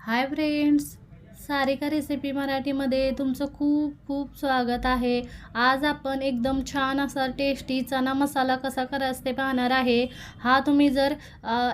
Hi friends Sarika recipe मराठीमध्ये तुमचं खूप खूप स्वागत आहे. आज आपण एकदम छान असा टेस्टी चना मसाला कसा करायचा ते पाहणार आहे. हा तुम्ही जर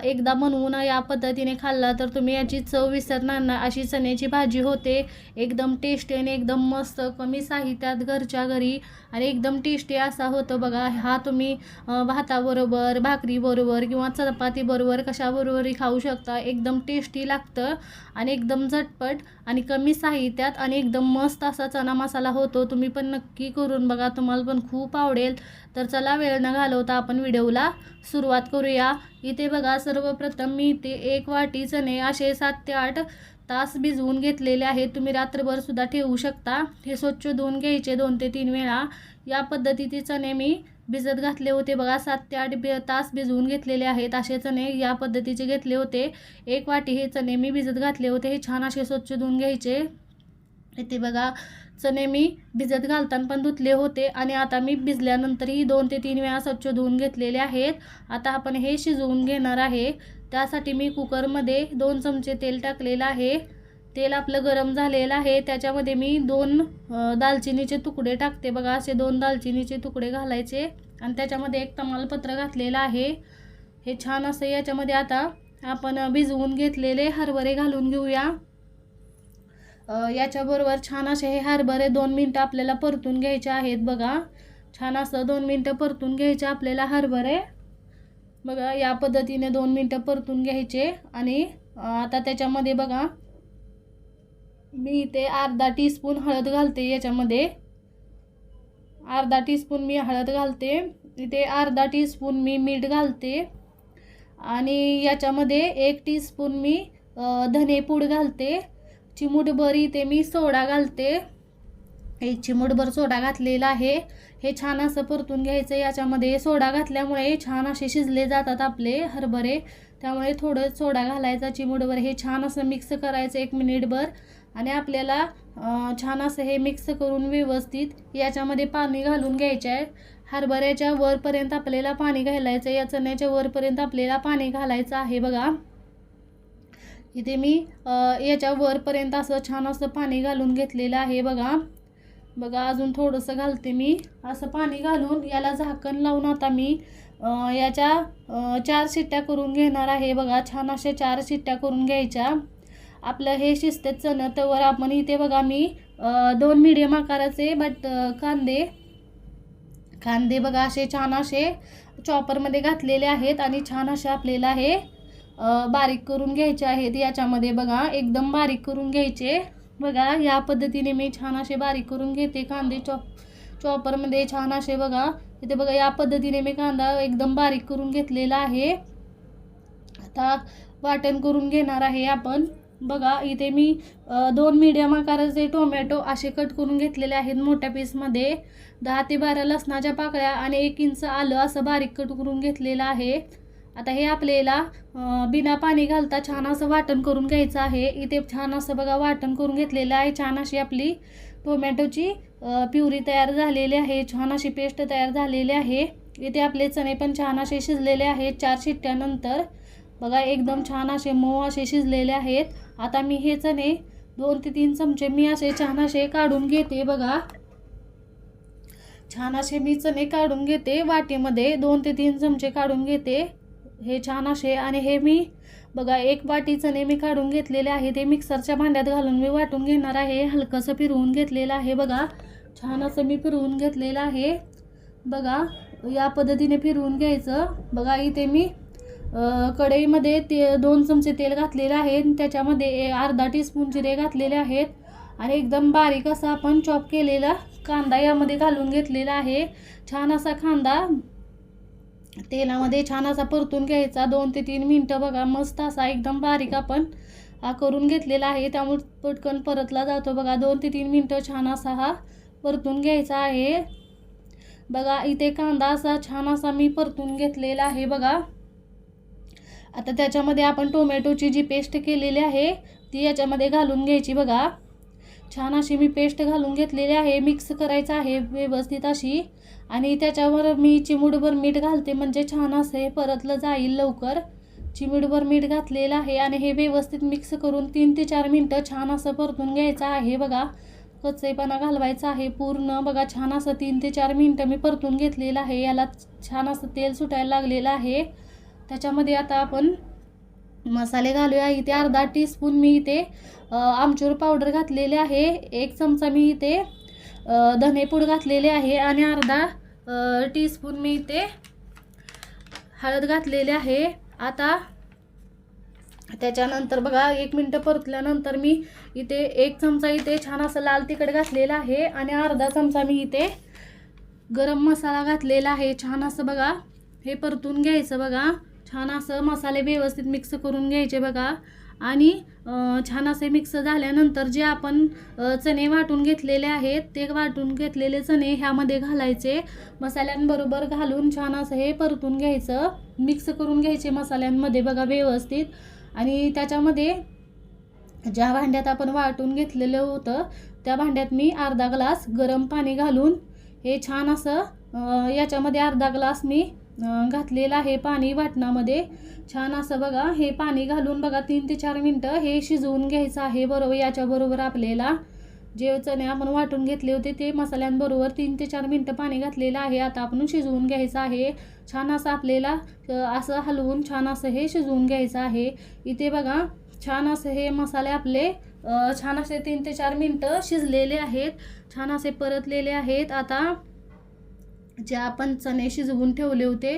एकदा बनवून या पद्धतीने खाल्ला तर तुम्ही याची चव विसरणार ना अशी चण्याची भाजी होते. एकदम टेस्टी आणि एकदम मस्त कमी साहित्यात घरच्या घरी आणि एकदम टेस्टी असा होतो बघा. हा तुम्ही भाताबरोबर भाकरीबरोबर किंवा चपातीबरोबर कशाबरोबरही खाऊ शकता. एकदम टेस्टी लागतं आणि एकदम झटपट आणि आणि कमी साहित्यात आणि एकदम मस्त असा चना मसाला होतो. तुम्ही पण नक्की करून बघा. तुम्हाला पण खूप आवडेल. तर चला वेळ न घालवता आपण व्हिडिओला सुरुवात करूया. इथे बघा सर्वप्रथम मी इथे एक वाटी चणे असे सात ते आठ तास भिजवून घेतलेले आहेत. तुम्ही रात्रभर सुद्धा ठेवू शकता. हे स्वच्छ धुवून घ्यायचे दोन ते तीन वेळा. या पद्धतीचे चणे मी भिजत घातले होते. बघा सात ते आठ बि तास भिजवून घेतलेले आहेत. असे चणे या पद्धतीचे घेतले होते. एक वाटी हे चणे मी भिजत घातले होते. हे छान असे स्वच्छ धुवून घ्यायचे. येते बघा चणे मी भिजत घालताना पण धुतले होते आणि आता मी भिजल्यानंतरही दोन ते तीन वेळा स्वच्छ धुवून घेतलेले आहेत. आता आपण हे शिजवून घेणार आहे. त्यासाठी मी कुकरमध्ये दोन चमचे तेल टाकलेलं आहे. तेल आपलं गरम झालेलं आहे. त्याच्यामध्ये मी दोन दालचिनीचे तुकडे टाकते बघा. असे दोन दालचिनीचे तुकडे घालायचे आणि त्याच्यामध्ये एक तमालपत्र घातलेलं आहे. हे छान असं याच्यामध्ये आता आपण भिजवून घेतलेले हरभरे घालून घेऊया. याच्याबरोबर छान असे हे हरभरे दोन मिनटं आपल्याला परतून घ्यायचे आहेत बघा. छान असं दोन मिनटं परतून घ्यायचे आपल्याला हरभरे. बघा या पद्धतीने दोन मिनटं परतून घ्यायचे आणि आता त्याच्यामध्ये बघा मी इथे अर्धा टीस्पून हळद घालते याच्यामध्ये. अर्धा टीस्पून मी हळद घालते. इथे अर्धा टीस्पून मी मीठ घालते. आणि याच्यामध्ये एक टीस्पून मी धनेपूड घालते. चिमूटभर इथे मी सोडा घालते. एक चिमूटभर सोडा घातलेला आहे. हे छान असं परतून घ्यायचं याच्यामध्ये सोडा घातल्यामुळे छान असे शिजले जातात आपले हरभरे. त्यामुळे थोडं सोडा घालायचा चिमूटभर हे छान असं मिक्स करायचं एक मिनिटभर आणि आपल्याला छान असं हे मिक्स करून व्यवस्थित याच्यामध्ये पाणी घालून घ्यायचे आहे. हरभऱ्याच्या वरपर्यंत आपल्याला पाणी घालायचं आहे. या चण्याच्या वरपर्यंत आपल्याला पाणी घालायचं आहे बघा. इथे मी याच्या वरपर्यंत असं छान असं पाणी घालून घेतलेलं आहे बघा. बघा अजून थोडंसं घालते मी. असं पाणी घालून याला झाकण लावून आता मी याच्या चार शिट्ट्या करून घेणार आहे. बघा छान अशा चार शिट्ट्या करून घ्यायच्या. आपलं हे शिजते चणं त्यावर आपण इथे बघा मी दोन मिडियम आकाराचे बट कांदे. कांदे बघा असे छान असे चॉपरमध्ये घातलेले आहेत आणि छान असे आपल्याला हे बारीक करून घ्यायचे आहेत. याच्यामध्ये बघा एकदम बारीक करून घ्यायचे. बघा या पद्धतीने मी छान असे बारीक करून घेते कांदे चॉप चॉपरमध्ये छान असे बघा. इथे बघा या पद्धतीने मी कांदा एकदम बारीक करून घेतलेला आहे. आता वाटण करून घेणार आहे आपण. बघा इथे मी दोन मीडियम आकाराचे टोमॅटो असे कट करून घेतलेले आहेत मोठ्या पीसमध्ये दहा ते बारा लसणाच्या पाकळ्या आणि एक इंच आलं असं बारीक कट करून घेतलेलं आहे. आता हे आपल्याला बिना पाणी घालता छान असं वाटण करून घ्यायचं आहे. इथे छान असं बघा वाटण करून घेतलेलं आहे. छान अशी आपली टोमॅटोची प्युरी तयार झालेली आहे. छान अशी पेस्ट तयार झालेली आहे. इथे आपले चणे पण छान असे शिजलेले आहेत. चार शिट्ट्यानंतर बघा एकदम छान असे मऊ असे शिजलेले आहेत. आता मी हे चणे दोन ते तीन चमचे मी असे छान असे काढून घेते बघा. छान असे मी चणे काढून घेते. वाटीमध्ये दोन ते तीन चमचे काढून घेते. हे छान असे आणि हे मी बघा एक वाटी चणे मी काढून घेतलेले आहे. ते मिक्सरच्या भांड्यात घालून मी वाटून घेणार आहे. हलकंसं फिरवून घेतलेलं आहे बघा. छान असं मी फिरवून घेतलेलं आहे. बघा या पद्धतीने फिरवून घ्यायचं. बघा इथे मी कढईमध्ये ते दोन चमचे तेल घातलेलं आहे. त्याच्यामध्ये ए- अर्धा टीस्पून जिरे घातलेले आहेत. आणि एकदम बारीक असा आपण चॉप केलेला कांदा यामध्ये घालून घेतलेला आहे. छान असा कांदा तेलामध्ये छान असा परतून घ्यायचा. दोन ते तीन मिनटं बघा मस्त असा एकदम बारीक आपण हा करून घेतलेला आहे. त्यामुळे पटकन परतला जातो बघा. दोन ते तीन मिनटं छान असा हा परतून घ्यायचा आहे. बघा इथे कांदा असा छान असा मी परतून घेतलेला आहे बघा. आता त्याच्यामध्ये आपण टोमॅटोची जी पेस्ट केलेली आहे ती याच्यामध्ये घालून घ्यायची बघा. छान अशी मी पेस्ट घालून घेतलेली आहे मिक्स करायचं आहे व्यवस्थित अशी. आणि त्याच्यावर मी चिमूटभर मीठ घालते म्हणजे छान असे परतलं जाईल लवकर. चिमीडभर मीठ घातलेलं आहे आणि हे व्यवस्थित मिक्स करून तीन ते चार मिनटं छान असं परतून घ्यायचं आहे बघा. कच्चेपणा घालवायचा आहे पूर्ण. बघा छान असं तीन ते चार मिनटं मी परतून घेतलेलं आहे. याला छान असं तेल सुटायला लागलेलं आहे. त्याच्यामध्ये आता आपण मसाले घालूया. इथे अर्धा टीस्पून मी इथे आमचूर पावडर घातलेले आहे. एक चमचा मी इथे धनेपूड घातलेले आहे. आणि अर्धा टीस्पून मी इथे हळद घातलेले आहे. आता त्याच्यानंतर बघा एक मिनटं परतल्यानंतर मी इथे एक चमचा इथे छान असं लाल तिखट घातलेलं आहे. आणि अर्धा चमचा मी इथे गरम मसाला घातलेला आहे. छान असं बघा हे परतून घ्यायचं बघा. छान असं मसाले व्यवस्थित मिक्स करून घ्यायचे बघा. आणि छान असे मिक्स झाल्यानंतर जे आपण चणे वाटून घेतलेले आहेत ते वाटून घेतलेले चणे ह्यामध्ये घालायचे. मसाल्यांबरोबर घालून छान असं हे परतून घ्यायचं. मिक्स करून घ्यायचे मसाल्यांमध्ये बघा व्यवस्थित. आणि त्याच्यामध्ये ज्या भांड्यात आपण वाटून घेतलेलं होतं त्या भांड्यात मी अर्धा ग्लास गरम पाणी घालून हे छान असं याच्यामध्ये अर्धा ग्लास मी घातलेलं आहे पाणी वाटणामध्ये. छान असं बघा हे पाणी घालून बघा तीन ते चार मिनटं हे शिजवून घ्यायचं आहे बरोबर याच्याबरोबर आपल्याला. जे चणे आपण वाटून घेतले होते ते मसाल्यांबरोबर तीन ते चार मिनटं पाणी घातलेलं आहे. आता आपण शिजवून घ्यायचं आहे. छान असं आपल्याला असं हलवून छान असं हे शिजवून घ्यायचं आहे. इथे बघा छान असे हे मसाले आपले छान असे तीन ते चार मिनटं शिजलेले आहेत. छान असे परतलेले आहेत. आता जे आपण चणे शिजवून ठेवले होते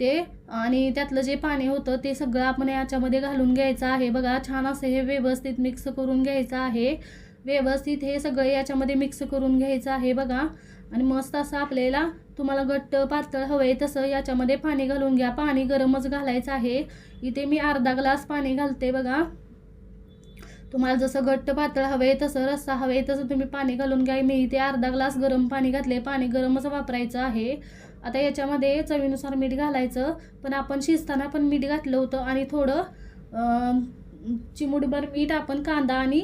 ते आणि त्यातलं जे पाणी होतं ते सगळं आपण याच्यामध्ये घालून घ्यायचं आहे. बघा छान असं हे व्यवस्थित मिक्स करून घ्यायचं आहे. व्यवस्थित हे सगळं याच्यामध्ये मिक्स करून घ्यायचं आहे बघा. आणि मस्त असं आपल्याला तुम्हाला घट्ट पातळ हवं आहे तसं याच्यामध्ये पाणी घालून घ्या. पाणी गरमच घालायचं आहे. इथे मी अर्धा ग्लास पाणी घालते बघा. तुम्हाला जसं घट्ट पातळ हवं आहे तसं रस्सा हवे आहे तसं तुम्ही पाणी घालून घ्या. मी इथे अर्धा ग्लास गरम पाणी घातले पाणी गरमच वापरायचं आहे. आता याच्यामध्ये चवीनुसार मीठ घालायचं. पण आपण शिजताना पण मीठ घातलं होतं आणि थोडं अं, मीठ आपण कांदा आणि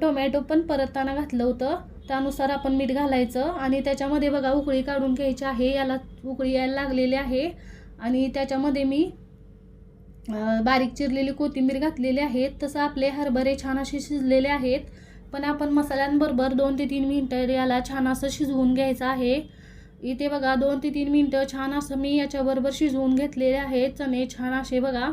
टोमॅटो पण परतताना घातलं होतं. त्यानुसार आपण मीठ घालायचं. आणि त्याच्यामध्ये बघा उकळी काढून घ्यायची आहे. याला उकळी यायला लागलेली आहे. आणि त्याच्यामध्ये मी बारीक चिरलेली कोथिंबीर घातलेली आहेत तसं आपले हरभरे छान असे शिजलेले आहेत. पण आपण मसाल्यांबरोबर दोन ते तीन मिनटं याला छान असं शिजवून घ्यायचं आहे. इथे बघा दोन ते तीन मिनटं छान असं मी याच्याबरोबर शिजवून घेतलेले आहेत. चणे छान असे बघा.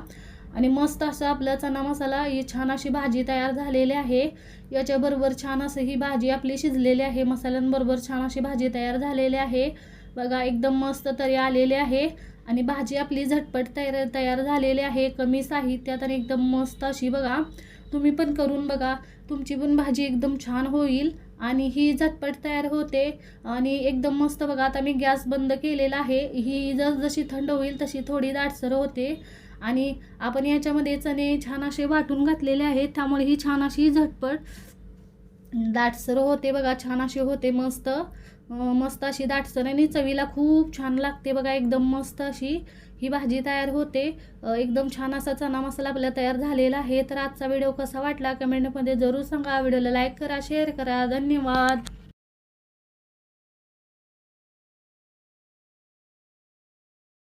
आणि मस्त असं आपला चना मसाला ही छान अशी भाजी तयार झालेली आहे. याच्याबरोबर छान असं ही भाजी आपली शिजलेली आहे. मसाल्यांबरोबर छान अशी भाजी तयार झालेली आहे. बघा एकदम मस्त तरी आलेली आहे. आणि भाजी आपली झटपट तयार तयार झालेली आहे. कमी साहित्यात आणि एकदम मस्त अशी बघा. तुम्ही पण करून बघा. तुमची पण भाजी एकदम छान होईल आणि ही झटपट तयार होते. आणि एकदम मस्त बघा. आता मी गॅस बंद केलेला आहे. ही जसजशी थंड होईल तशी थोडी दाटसर होते. आणि आपण याच्यामध्ये चणे छान असे वाटून घातलेले आहेत. त्यामुळे ही छान अशी झटपट दाटसर होते बघा. छान अशी होते मस्त. मस्त अशी दाटसर आणि चवीला खूप छान लागते बघा एकदम मस्त अशी ही भाजी तयार होते. एकदम छान असा चना मसाला आपला तयार झालेला आहे. तर आजचा व्हिडिओ कसा वाटला कमेंटमध्ये जरूर सांगा. व्हिडिओला लाईक करा शेअर करा. धन्यवाद.